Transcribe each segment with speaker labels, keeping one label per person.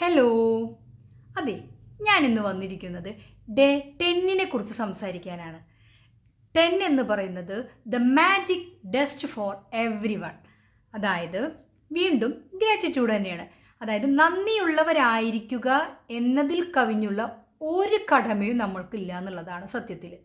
Speaker 1: Hello അതെ ഞാൻ ഇന്ന് വന്നിരിക്കുന്നത് ഡേ ടെന്നിനെ കുറിച്ച് സംസാരിക്കാനാണ്. ടെൻ എന്ന് പറയുന്നത് the magic dust for everyone അതായത് വീണ്ടും ഗ്രാറ്റിറ്റ്യൂഡ് തന്നെയാണ്. അതായത് നന്ദിയുള്ളവരായിരിക്കുക എന്നതിൽ കവിഞ്ഞുള്ള ഒരു കടമയും നമ്മൾക്കില്ല എന്നുള്ളതാണ് സത്യത്തിൽ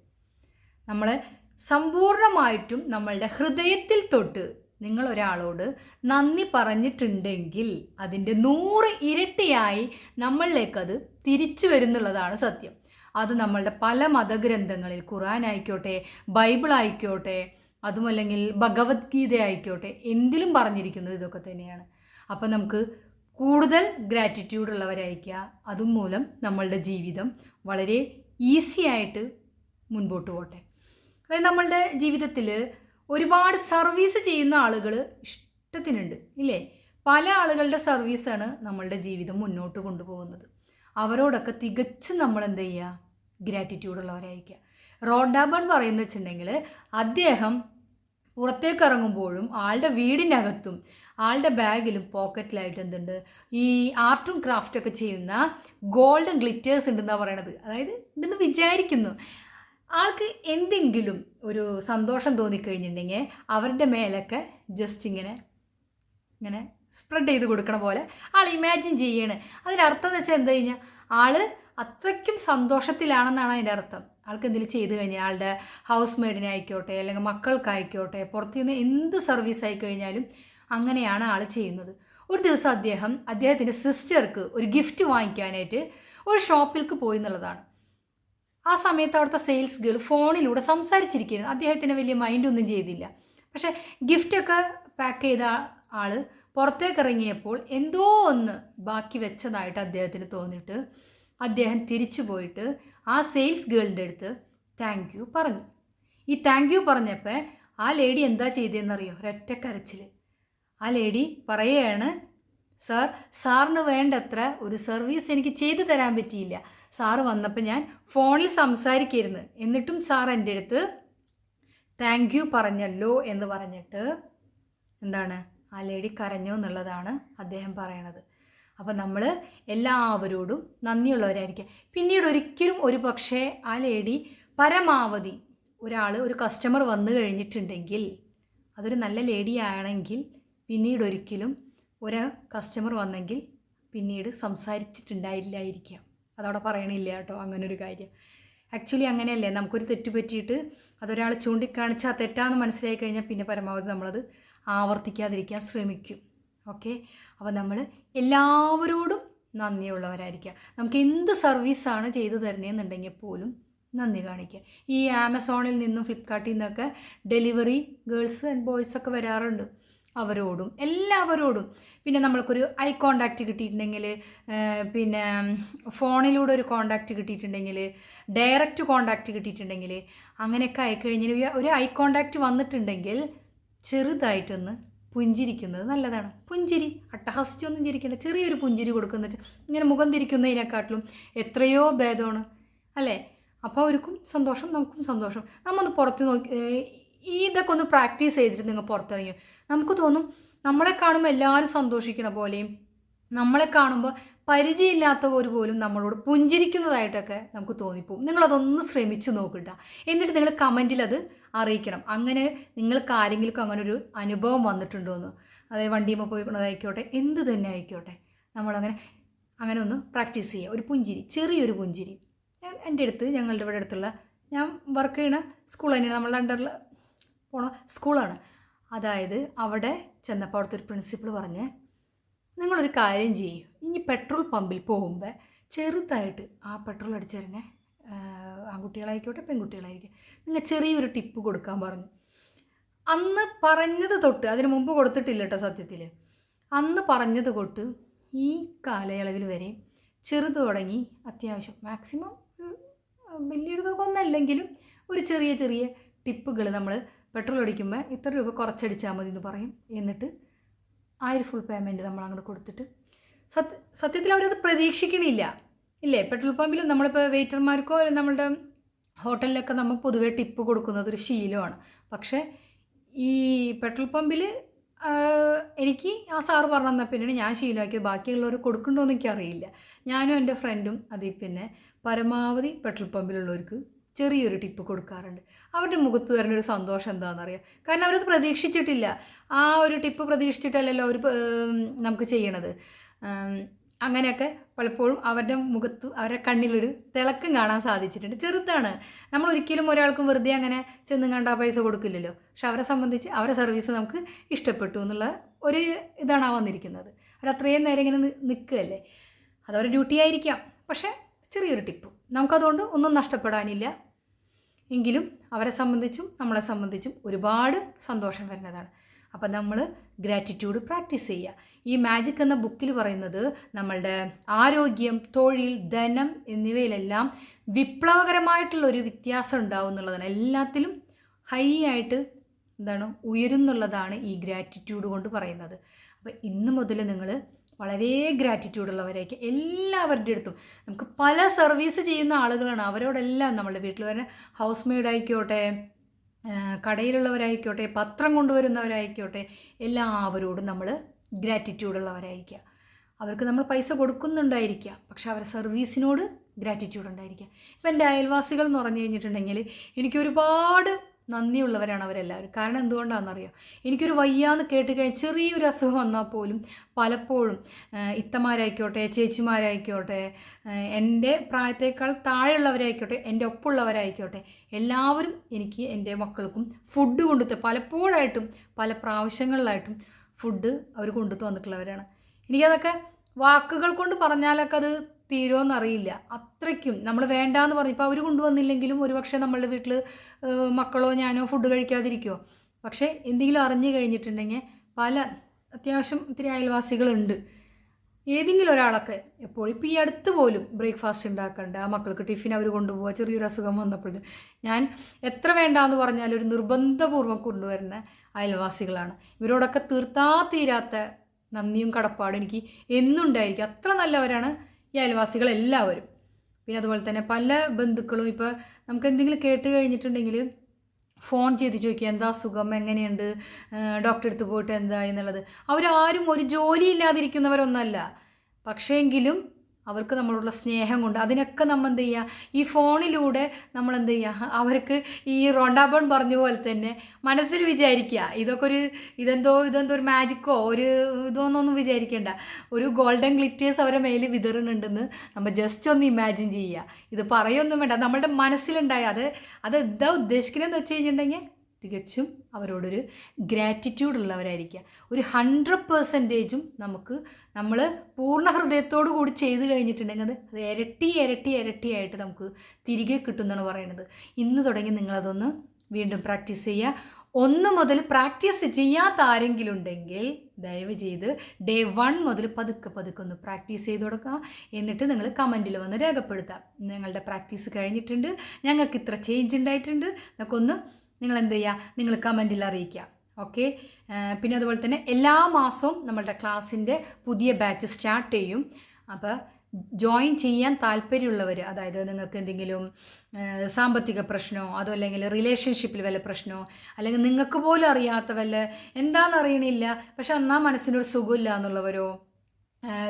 Speaker 1: നമ്മൾ സമ്പൂർണമായിട്ടും നമ്മളുടെ ഹൃദയത്തിൽ തൊട്ട് നിങ്ങൾ ഒരാളോട് നന്ദി പറഞ്ഞിട്ടുണ്ടെങ്കിൽ അതിന്റെ നൂറ് ഇരട്ടിയായി നമ്മളിലേക്കത് തിരിച്ചു വരുന്നുള്ളതാണ് സത്യം. അത് നമ്മളുടെ പല മതഗ്രന്ഥങ്ങളിൽ ഖുറാൻ ആയിക്കോട്ടെ ബൈബിൾ ആയിക്കോട്ടെ അതുമല്ലെങ്കിൽ ഭഗവത്ഗീത ആയിക്കോട്ടെ എന്തിലും പറഞ്ഞിരിക്കുന്നത് ഇതൊക്കെ തന്നെയാണ്. അപ്പം നമുക്ക് കൂടുതൽ ഗ്രാറ്റിറ്റ്യൂഡ് ഉള്ളവരായിരിക്കുക. അതുമൂലം നമ്മളുടെ ജീവിതം വളരെ ഈസി ആയിട്ട് മുൻപോട്ട് പോട്ടെ. അതായത് നമ്മളുടെ ജീവിതത്തിൽ ഒരുപാട് സർവീസ് ചെയ്യുന്ന ആളുകൾ ഇഷ്ടത്തിനുണ്ട് ഇല്ലേ? പല ആളുകളുടെ സർവീസാണ് നമ്മളുടെ ജീവിതം മുന്നോട്ട് കൊണ്ടുപോകുന്നത്. അവരോടൊക്കെ തികച്ചും നമ്മൾ എന്ത് ചെയ്യുക ഗ്രാറ്റിറ്റ്യൂഡ് ഉള്ളവരായിരിക്കുക റോഡാബൺ പറയുന്ന വെച്ചിട്ടുണ്ടെങ്കിൽ അദ്ദേഹം പുറത്തേക്ക് ഇറങ്ങുമ്പോഴും ആളുടെ വീടിനകത്തും ആളുടെ ബാഗിലും പോക്കറ്റിലായിട്ട് എന്തുണ്ട്? ഈ ആർട്ടും ക്രാഫ്റ്റൊക്കെ ചെയ്യുന്ന ഗോൾഡൻ ഗ്ലിറ്റേഴ്സ് ഉണ്ടെന്നാണ് പറയണത്. അതായത് ഉണ്ടെന്ന് വിചാരിക്കുന്നു. ആൾക്ക് എന്തെങ്കിലും ഒരു സന്തോഷം തോന്നിക്കഴിഞ്ഞിട്ടുണ്ടെങ്കിൽ അവരുടെ മേലൊക്കെ ജസ്റ്റ് ഇങ്ങനെ ഇങ്ങനെ സ്പ്രെഡ് ചെയ്ത് കൊടുക്കണ പോലെ ആൾ ഇമാജിൻ ചെയ്യണ്. അതിനർത്ഥം എന്ന് വെച്ചാൽ എന്താ കഴിഞ്ഞാൽ ആൾ അത്രയ്ക്കും സന്തോഷത്തിലാണെന്നാണ് അതിന്റെ അർത്ഥം. ആൾക്ക് എന്തെങ്കിലും ചെയ്ത് കഴിഞ്ഞാൽ ആളുടെ ഹൗസ് മെയ്ഡിനായിക്കോട്ടെ അല്ലെങ്കിൽ മക്കൾക്കായിക്കോട്ടെ പുറത്തു നിന്ന് എന്ത് സർവീസ് ആയി കഴിഞ്ഞാലും അങ്ങനെയാണ് ആൾ ചെയ്യുന്നത്. ഒരു ദിവസം അദ്ദേഹം അദ്ദേഹത്തിന്റെ സിസ്റ്റർക്ക് ഒരു ഗിഫ്റ്റ് വാങ്ങിക്കാനായിട്ട് ഒരു ഷോപ്പിലേക്ക് പോയി എന്നുള്ളതാണ്. ആ സമയത്ത് അവിടുത്തെ സെയിൽസ് ഗേൾ ഫോണിലൂടെ സംസാരിച്ചിരിക്കുകയാണ് അദ്ദേഹത്തിന് വലിയ മൈൻഡ് ഒന്നും ചെയ്തില്ല. പക്ഷേ ഗിഫ്റ്റൊക്കെ പാക്ക് ചെയ്ത ആൾ പുറത്തേക്ക് ഇറങ്ങിയപ്പോൾ എന്തോ ഒന്ന് ബാക്കി വെച്ചതായിട്ട് അദ്ദേഹത്തിന് തോന്നിയിട്ട് അദ്ദേഹം തിരിച്ചു പോയിട്ട് ആ സെയിൽസ് ഗേളിന്റെ അടുത്ത് താങ്ക് യു പറഞ്ഞു. ഈ താങ്ക് യു പറഞ്ഞപ്പോൾ ആ ലേഡി എന്താ ചെയ്തതെന്നറിയോ ഒരൊറ്റ കരച്ചിൽ ആ ലേഡി പറയുകയാണ് സാർ സാറിന് വേണ്ടത്ര ഒരു സർവീസ് എനിക്ക് ചെയ്തു തരാൻ പറ്റിയില്ല. സാറ് വന്നപ്പോൾ ഞാൻ ഫോണിൽ സംസാരിക്കരുന്ന്. എന്നിട്ടും സാർ എന്റെ അടുത്ത് താങ്ക് യു പറഞ്ഞല്ലോ എന്ന് പറഞ്ഞിട്ട് എന്താണ് ആ ലേഡി കരഞ്ഞോ എന്നുള്ളതാണ് അദ്ദേഹം പറയണത്. അപ്പോൾ നമ്മൾ എല്ലാവരോടും നന്ദിയുള്ളവരായിരിക്കുക പിന്നീട് ഒരിക്കലും ഒരു പക്ഷേ ആ ലേഡി പരമാവധി ഒരാൾ ഒരു കസ്റ്റമർ വന്നു കഴിഞ്ഞിട്ടുണ്ടെങ്കിൽ അതൊരു നല്ല ലേഡി ആണെങ്കിൽ പിന്നീട് ഒരിക്കലും ഒരു കസ്റ്റമർ വന്നെങ്കിൽ പിന്നീട് സംസാരിച്ചിട്ടുണ്ടായില്ലായിരിക്കാം. അതവിടെ പറയണില്ല കേട്ടോ അങ്ങനൊരു കാര്യം. ആക്ച്വലി അങ്ങനെയല്ലേ നമുക്കൊരു തെറ്റ് പറ്റിയിട്ട് അതൊരാൾ ചൂണ്ടിക്കാണിച്ച് ആ തെറ്റാണെന്ന് മനസ്സിലായി കഴിഞ്ഞാൽ പിന്നെ പരമാവധി നമ്മളത് ആവർത്തിക്കാതിരിക്കാൻ ശ്രമിക്കും. ഓക്കെ അപ്പോൾ നമ്മൾ എല്ലാവരോടും നന്ദിയുള്ളവരായിരിക്കുക നമുക്ക് എന്ത് സർവീസാണ് ചെയ്തു തരണേന്നുണ്ടെങ്കിൽ പോലും നന്ദി കാണിക്കുക ഈ ആമസോണിൽ നിന്നും ഫ്ലിപ്കാർട്ടിൽ നിന്നൊക്കെ ഡെലിവറി ഗേൾസ് ആൻഡ് ബോയ്സൊക്കെ വരാറുണ്ട്. അവരോടും എല്ലാവരോടും. പിന്നെ നമ്മൾക്കൊരു ഐ കോണ്ടാക്റ്റ് കിട്ടിയിട്ടുണ്ടെങ്കിൽ പിന്നെ ഫോണിലൂടെ ഒരു കോണ്ടാക്റ്റ് കിട്ടിയിട്ടുണ്ടെങ്കിൽ ഡയറക്റ്റ് കോണ്ടാക്റ്റ് കിട്ടിയിട്ടുണ്ടെങ്കിൽ അങ്ങനെയൊക്കെ ആയിക്കഴിഞ്ഞാൽ ഒരു ഐ കോണ്ടാക്റ്റ് വന്നിട്ടുണ്ടെങ്കിൽ ചെറുതായിട്ടൊന്ന് പുഞ്ചിരിക്കുന്നത് നല്ലതാണ്. പുഞ്ചിരി അട്ടഹസിച്ചൊന്നും ചിരിക്കേണ്ട. ചെറിയൊരു പുഞ്ചിരി കൊടുക്കുന്ന ഇങ്ങനെ മുഖം തിരിക്കുന്നതിനെക്കാട്ടിലും എത്രയോ ഭേദമാണ്. അല്ലേ? അപ്പോൾ അവർക്കും സന്തോഷം നമുക്കും സന്തോഷം. നമ്മൊന്ന് പുറത്ത് നോക്കി ഈ ഇതൊക്കെ ഒന്ന് പ്രാക്ടീസ് ചെയ്തിട്ട് നിങ്ങൾ പുറത്തിറങ്ങി നമുക്ക് തോന്നും നമ്മളെ കാണുമ്പോൾ എല്ലാവരും സന്തോഷിക്കണ പോലെയും നമ്മളെ കാണുമ്പോൾ പരിചയമില്ലാത്തവർ പോലും നമ്മളോട് പുഞ്ചിരിക്കുന്നതായിട്ടൊക്കെ നമുക്ക് തോന്നിപ്പോവും നിങ്ങളതൊന്ന് ശ്രമിച്ചു നോക്കിട്ട. എന്നിട്ട് നിങ്ങൾ കമന്റിൽ അത് അറിയിക്കണം. അങ്ങനെ നിങ്ങൾക്ക് ആരെങ്കിലും അങ്ങനെ ഒരു അനുഭവം വന്നിട്ടുണ്ടോ എന്ന് അതായത് വണ്ടിയുമ്പോൾ പോയിക്കുന്നതായിക്കോട്ടെ എന്ത് തന്നെ ആയിക്കോട്ടെ. നമ്മളങ്ങനെ അങ്ങനെ ഒന്ന് പ്രാക്ടീസ് ചെയ്യുക ഒരു പുഞ്ചിരി ചെറിയൊരു പുഞ്ചിരി. എന്റെ അടുത്ത് ഞങ്ങളുടെ ഇവിടെ അടുത്തുള്ള ഞാൻ വർക്ക് ചെയ്യുന്ന സ്കൂൾ തന്നെയാണ്. നമ്മളുടെ അണ്ടറിൽ പോണ സ്കൂളാണ്. അതായത് അവിടെ ചെന്നപ്പോൾ അവിടുത്തെ ഒരു പ്രിൻസിപ്പൾ പറഞ്ഞ് നിങ്ങളൊരു കാര്യം ചെയ്യും. ഇനി പെട്രോൾ പമ്പിൽ പോകുമ്പോൾ ചെറുതായിട്ട് ആ പെട്രോൾ അടിച്ചതിനെ ആൺകുട്ടികളായിക്കോട്ടെ പെൺകുട്ടികളായിരിക്കും നിങ്ങൾ ചെറിയൊരു ടിപ്പ് കൊടുക്കാൻ പറഞ്ഞു. അന്ന് പറഞ്ഞത് തൊട്ട് അതിന് മുമ്പ് കൊടുത്തിട്ടില്ല കേട്ടോ സത്യത്തിൽ അന്ന് പറഞ്ഞത് തൊട്ട് ഈ കാലയളവിൽ വരെ ചെറുത് തുടങ്ങി അത്യാവശ്യം മാക്സിമം ഒരു വലിയൊരു തുക ഒന്നല്ലെങ്കിലും ഒരു ചെറിയ ചെറിയ ടിപ്പുകൾ നമ്മൾ പെട്രോൾ അടിക്കുമ്പോൾ ഇത്ര രൂപ കുറച്ചടിച്ചാൽ മതി എന്ന് പറയും. എന്നിട്ട് ആ ഒരു ഫുൾ പേയ്മെന്റ് നമ്മൾ അങ്ങോട്ട് കൊടുത്തിട്ട് സത്യ സത്യത്തിൽ അവരത് പ്രതീക്ഷിക്കണില്ല. ഇല്ലേ? പെട്രോൾ പമ്പിൽ നമ്മളിപ്പോൾ വെയിറ്റർമാർക്കോ നമ്മളുടെ ഹോട്ടലിലൊക്കെ നമുക്ക് പൊതുവേ ടിപ്പ് കൊടുക്കുന്നത് ഒരു ശീലമാണ്. പക്ഷേ ഈ പെട്രോൾ പമ്പിൽ എനിക്ക് ആ സാറ് പറഞ്ഞു തന്നാൽ പിന്നീട് ഞാൻ ശീലമാക്കിയത് ബാക്കിയുള്ളവർ കൊടുക്കണ്ടോയെന്ന് എനിക്കറിയില്ല. ഞാനും എന്റെ ഫ്രണ്ടും അതിൽ പിന്നെ പരമാവധി പെട്രോൾ പമ്പിലുള്ളവർക്ക് ചെറിയൊരു ടിപ്പ് കൊടുക്കാറുണ്ട്. അവരുടെ മുഖത്ത് വരുന്ന ഒരു സന്തോഷം എന്താണെന്നറിയാം. കാരണം അവരത് പ്രതീക്ഷിച്ചിട്ടില്ല. ആ ഒരു ടിപ്പ് പ്രതീക്ഷിച്ചിട്ടല്ലല്ലോ അവർ നമുക്ക് ചെയ്യണത്. അങ്ങനെയൊക്കെ പലപ്പോഴും അവരുടെ മുഖത്ത് അവരുടെ കണ്ണിലൊരു തിളക്കം കാണാൻ സാധിച്ചിട്ടുണ്ട്. ചെറുതാണ്. നമ്മൾ ഒരിക്കലും ഒരാൾക്കും വെറുതെ അങ്ങനെ ചെന്നും കണ്ട പൈസ കൊടുക്കില്ലല്ലോ. പക്ഷെ അവരെ സംബന്ധിച്ച് അവരെ സർവീസ് നമുക്ക് ഇഷ്ടപ്പെട്ടു എന്നുള്ള ഒരു ഇതാണ് ആ വന്നിരിക്കുന്നത്. അവരത്രയും നേരം ഇങ്ങനെ നിൽക്കുകയല്ലേ അതവരുടെ ഡ്യൂട്ടി ആയിരിക്കാം. പക്ഷേ ചെറിയൊരു ടിപ്പ്. നമുക്കതുകൊണ്ട് ഒന്നും നഷ്ടപ്പെടാനില്ല. എങ്കിലും അവരെ സംബന്ധിച്ചും നമ്മളെ സംബന്ധിച്ചും ഒരുപാട് സന്തോഷം വരുന്നതാണ്. അപ്പം നമ്മൾ ഗ്രാറ്റിറ്റ്യൂഡ് പ്രാക്ടീസ് ചെയ്യുക. ഈ മാജിക് എന്ന ബുക്കിൽ പറയുന്നത് നമ്മളുടെ ആരോഗ്യം തൊഴിൽ ധനം എന്നിവയിലെല്ലാം വിപ്ലവകരമായിട്ടുള്ള ഒരു വ്യത്യാസം ഉണ്ടാവും എന്നുള്ളതാണ്. എല്ലാത്തിലും ഹൈ ആയിട്ട് എന്താണ് ഉയരുന്നുള്ളതാണ് ഈ ഗ്രാറ്റിറ്റ്യൂഡ് കൊണ്ട് പറയുന്നത്. അപ്പോൾ ഇന്ന് മുതൽ നിങ്ങൾ വളരെ ഗ്രാറ്റിറ്റ്യൂഡ് ഉള്ളവരായിരിക്കും എല്ലാവരുടെ അടുത്തും. നമുക്ക് പല സർവീസ് ചെയ്യുന്ന ആളുകളാണ്. അവരോടെല്ലാം നമ്മളുടെ വീട്ടിൽ വരുന്ന ഹൗസ് മെയ്ഡ് ആയിക്കോട്ടെ കടയിലുള്ളവരായിക്കോട്ടെ പത്രം കൊണ്ടുവരുന്നവരായിക്കോട്ടെ എല്ലാവരോടും നമ്മൾ ഗ്രാറ്റിറ്റ്യൂഡ് ഉള്ളവരായിരിക്കുക. അവർക്ക് നമ്മൾ പൈസ കൊടുക്കുന്നുണ്ടായിരിക്കുക. പക്ഷെ അവരുടെ സർവീസിനോട് ഗ്രാറ്റിറ്റ്യൂഡ് ഉണ്ടായിരിക്കുക. ഇപ്പം എന്റെ അയൽവാസികൾ എന്ന് പറഞ്ഞു കഴിഞ്ഞിട്ടുണ്ടെങ്കിൽ എനിക്ക് ഒരുപാട് നന്ദിയുള്ളവരാണ് അവരെല്ലാവരും. കാരണം എന്തുകൊണ്ടാണെന്നറിയോ? എനിക്കൊരു വയ്യാന്ന് കേട്ട് കഴിഞ്ഞാൽ ചെറിയൊരു അസുഖം വന്നാൽ പോലും പലപ്പോഴും ഇത്തമാരായിക്കോട്ടെ ചേച്ചിമാരായിക്കോട്ടെ എന്റെ പ്രായത്തേക്കാൾ താഴെയുള്ളവരായിക്കോട്ടെ എന്റെ ഒപ്പമുള്ളവരായിക്കോട്ടെ എല്ലാവരും എനിക്ക് എന്റെ മക്കൾക്കും ഫുഡ് കൊണ്ടുത്ത പലപ്പോഴായിട്ടും പല പ്രാവശ്യങ്ങളിലായിട്ടും ഫുഡ് അവർ കൊണ്ടു തന്നിട്ടുള്ളവരാണ് എനിക്കതൊക്കെ വാക്കുകൾ കൊണ്ട് പറഞ്ഞാലൊക്കെ അത് തീരുമെന്നറിയില്ല അത്രയ്ക്കും. നമ്മൾ വേണ്ടാന്ന് പറഞ്ഞു. ഇപ്പോൾ അവർ കൊണ്ടുവന്നില്ലെങ്കിലും ഒരുപക്ഷെ നമ്മളുടെ വീട്ടിൽ മക്കളോ ഞാനോ ഫുഡ് കഴിക്കാതിരിക്കുമോ പക്ഷേ എന്തെങ്കിലും അറിഞ്ഞു കഴിഞ്ഞിട്ടുണ്ടെങ്കിൽ പല അത്യാവശ്യം ഇത്തിരി അയൽവാസികളുണ്ട്. ഏതെങ്കിലും ഒരാളൊക്കെ എപ്പോഴും ഇപ്പോൾ ഈ അടുത്ത് പോലും ബ്രേക്ക്ഫാസ്റ്റ് ആ മക്കൾക്ക് ടിഫിൻ അവർ കൊണ്ടുപോകുക ചെറിയൊരു അസുഖം വന്നപ്പോഴും. ഞാൻ എത്ര വേണ്ടാന്ന് പറഞ്ഞാലും ഒരു നിർബന്ധപൂർവം കൊണ്ടുവരുന്ന അയൽവാസികളാണ്. ഇവരോടൊക്കെ തീർത്താ തീരാത്ത നന്ദിയും കടപ്പാടും എനിക്ക് എന്നുണ്ടായിരിക്കും. അത്ര നല്ലവരാണ് ഈ അയൽവാസികൾ എല്ലാവരും പിന്നെ അതുപോലെ തന്നെ പല ബന്ധുക്കളും ഇപ്പോൾ നമുക്ക് എന്തെങ്കിലും കേട്ട് കഴിഞ്ഞിട്ടുണ്ടെങ്കിൽ ഫോൺ ചെയ്ത് ചോദിക്കുക എന്താ സുഖം? എങ്ങനെയുണ്ട്? ഡോക്ടറെ അടുത്ത് പോയിട്ട് എന്താ? എന്നുള്ളത്. അവരാരും ഒരു ജോലി ഇല്ലാതിരിക്കുന്നവരൊന്നല്ല പക്ഷേങ്കിലും അവർക്ക് നമ്മളോടുള്ള സ്നേഹം കൊണ്ട്. അതിനൊക്കെ നമ്മൾ എന്ത് ചെയ്യുക ഈ ഫോണിലൂടെ നമ്മൾ എന്ത് ചെയ്യുക അവർക്ക് ഈ റോണ്ടാബോൺ പറഞ്ഞ പോലെ തന്നെ മനസ്സിൽ വിചാരിക്കുക ഇതൊക്കെ ഒരു ഇതെന്തോ ഇതെന്തോ ഒരു മാജിക്കോ ഒരു ഇതൊന്നൊന്നും വിചാരിക്കേണ്ട. ഒരു ഗോൾഡൻ ഗ്ലിറ്റേഴ്സ് അവരെ മേലിൽ വിതറുന്നുണ്ടെന്ന് നമ്മൾ ജസ്റ്റ് ഒന്ന് ഇമാജിൻ ചെയ്യുക. ഇത് പറയൊന്നും വേണ്ട. നമ്മളുടെ മനസ്സിലുണ്ടായ അത് അത് എന്താ ഉദ്ദേശിക്കുന്നതെന്ന് വെച്ച് കഴിഞ്ഞിട്ടുണ്ടെങ്കിൽ തികച്ചും അവരോടൊരു ഗ്രാറ്റിറ്റ്യൂഡ് ഉള്ളവരായിരിക്കുക. ഒരു ഹൺഡ്രഡ് പേഴ്സന്റേജും നമുക്ക് നമ്മൾ പൂർണ ഹൃദയത്തോടു കൂടി ചെയ്തു കഴിഞ്ഞിട്ടുണ്ടെങ്കിൽ അത് അത് ഇരട്ടി ഇരട്ടി ഇരട്ടിയായിട്ട് നമുക്ക് തിരികെ കിട്ടുമെന്നാണ് പറയുന്നത്. ഇന്ന് തുടങ്ങി നിങ്ങളതൊന്ന് വീണ്ടും പ്രാക്ടീസ് ചെയ്യുക. ഒന്ന് മുതൽ പ്രാക്ടീസ് ചെയ്യാത്ത ആരെങ്കിലും ഉണ്ടെങ്കിൽ ദയവ് ചെയ്ത് ഡേ വൺ മുതൽ പതുക്കെ പതുക്കെ ഒന്ന് പ്രാക്ടീസ് ചെയ്ത് കൊടുക്കുക. എന്നിട്ട് നിങ്ങൾ കമന്റിൽ വന്ന് രേഖപ്പെടുത്താം നിങ്ങളുടെ പ്രാക്ടീസ് കഴിഞ്ഞിട്ടുണ്ട്. ഞങ്ങൾക്ക് ഇത്ര ചേഞ്ച് ഉണ്ടായിട്ടുണ്ട്. എന്നൊക്കെ ഒന്ന് നിങ്ങൾ എന്ത് ചെയ്യുക നിങ്ങൾ കമന്റിൽ അറിയിക്കുക ഓക്കെ പിന്നെ അതുപോലെ തന്നെ എല്ലാ മാസവും നമ്മളുടെ ക്ലാസ്സിന്റെ പുതിയ ബാച്ച് സ്റ്റാർട്ട് ചെയ്യും. അപ്പോൾ ജോയിൻ ചെയ്യാൻ താല്പര്യമുള്ളവർ അതായത് നിങ്ങൾക്ക് എന്തെങ്കിലും സാമ്പത്തിക പ്രശ്നമോ അതോ അല്ലെങ്കിൽ റിലേഷൻഷിപ്പിൽ വല്ല പ്രശ്നമോ അല്ലെങ്കിൽ നിങ്ങൾക്ക് പോലും അറിയാത്ത വല്ല എന്താണെന്ന് അറിയണില്ല പക്ഷെ എന്നാൽ മനസ്സിനൊരു സുഖമില്ല എന്നുള്ളവരോ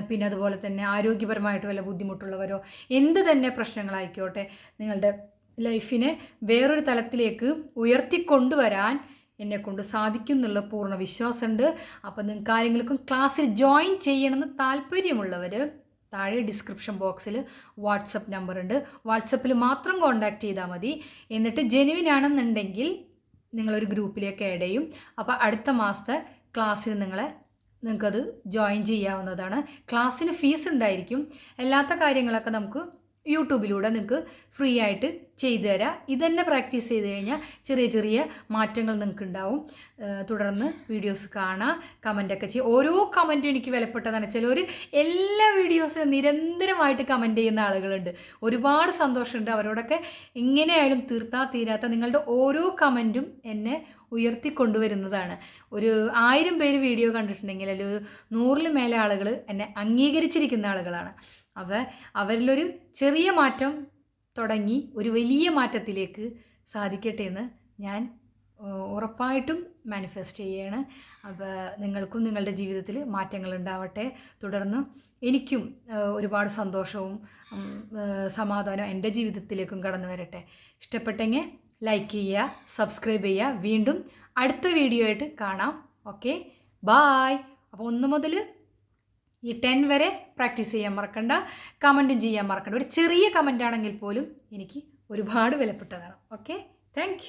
Speaker 1: പിന്നെ അതുപോലെ തന്നെ ആരോഗ്യപരമായിട്ട് വല്ല ബുദ്ധിമുട്ടുള്ളവരോ എന്ത് തന്നെ പ്രശ്നങ്ങളായിക്കോട്ടെ നിങ്ങളുടെ ലൈഫിനെ വേറൊരു തലത്തിലേക്ക് ഉയർത്തിക്കൊണ്ടുവരാൻ എന്നെ കൊണ്ട് സാധിക്കും എന്നുള്ള പൂർണ വിശ്വാസമുണ്ട്. അപ്പോൾ നിങ്ങൾക്ക് ആരെങ്കിലും ക്ലാസ്സിൽ ജോയിൻ ചെയ്യണമെന്ന് താല്പര്യമുള്ളവർ താഴെ ഡിസ്ക്രിപ്ഷൻ ബോക്സിൽ വാട്സപ്പ് നമ്പർ ഉണ്ട് വാട്സപ്പിൽ മാത്രം കോൺടാക്റ്റ് ചെയ്താൽ മതി. എന്നിട്ട് ജെനുവിൻ ആണെന്നുണ്ടെങ്കിൽ നിങ്ങളൊരു ഗ്രൂപ്പിലേക്ക് ആഡ് ചെയ്യും. അപ്പോൾ അടുത്ത മാസത്തെ ക്ലാസ്സിൽ നിങ്ങളെ നിങ്ങൾക്കത് ജോയിൻ ചെയ്യാവുന്നതാണ്. ക്ലാസ്സിന് ഫീസ് ഉണ്ടായിരിക്കും. അല്ലാത്ത കാര്യങ്ങളൊക്കെ നമുക്ക് യൂട്യൂബിലൂടെ നിങ്ങൾക്ക് ഫ്രീ ആയിട്ട് ചെയ്തു തരാം. ഇതന്നെ പ്രാക്ടീസ് ചെയ്ത് കഴിഞ്ഞാൽ ചെറിയ ചെറിയ മാറ്റങ്ങൾ നിങ്ങൾക്ക് ഉണ്ടാവും തുടർന്ന് വീഡിയോസ് കാണാം കമന്റൊക്കെ ചെയ്യുക ഓരോ കമന്റും എനിക്ക് വിലപ്പെട്ടതാണ്. ചിലർ എല്ലാ വീഡിയോസും നിരന്തരമായിട്ട് കമന്റ് ചെയ്യുന്ന ആളുകളുണ്ട്. ഒരുപാട് സന്തോഷമുണ്ട്. അവരോടൊക്കെ എങ്ങനെയായാലും തീർത്താ തീരാത്ത നിങ്ങളുടെ ഓരോ കമന്റും എന്നെ ഉയർത്തി കൊണ്ടുവരുന്നതാണ്. ഒരു ആയിരം പേര് വീഡിയോ കണ്ടിട്ടുണ്ടെങ്കിൽ അല്ലെങ്കിൽ നൂറിൽ മേലെ ആളുകൾ എന്നെ അംഗീകരിച്ചിരിക്കുന്ന ആളുകളാണ്. അവ അവരിലൊരു ചെറിയ മാറ്റം തുടങ്ങി ഒരു വലിയ മാറ്റത്തിലേക്ക് സാധിക്കട്ടെ എന്ന് ഞാൻ ഉറപ്പായിട്ടും മാനിഫെസ്റ്റ് ചെയ്യാണ്. അപ്പോൾ നിങ്ങൾക്കും നിങ്ങളുടെ ജീവിതത്തിൽ മാറ്റങ്ങൾ ഉണ്ടാവട്ടെ. തുടർന്ന് എനിക്കും ഒരുപാട് സന്തോഷവും സമാധാനവും എന്റെ ജീവിതത്തിലേക്കും കടന്നു വരട്ടെ. ഇഷ്ടപ്പെട്ടെങ്കിൽ ലൈക്ക് ചെയ്യുക സബ്സ്ക്രൈബ് ചെയ്യുക. വീണ്ടും അടുത്ത വീഡിയോ ആയിട്ട് കാണാം. ഓക്കെ ബായ് അപ്പോൾ ഒന്ന് മുതൽ ഈ ടെൻ വരെ പ്രാക്ടീസ് ചെയ്യാൻ മറക്കണ്ട കമന്റും ചെയ്യാൻ മറക്കണ്ട. ഒരു ചെറിയ കമന്റ് ആണെങ്കിൽ പോലും എനിക്ക് ഒരുപാട് വിലപ്പെട്ടതാണ്. Okay thank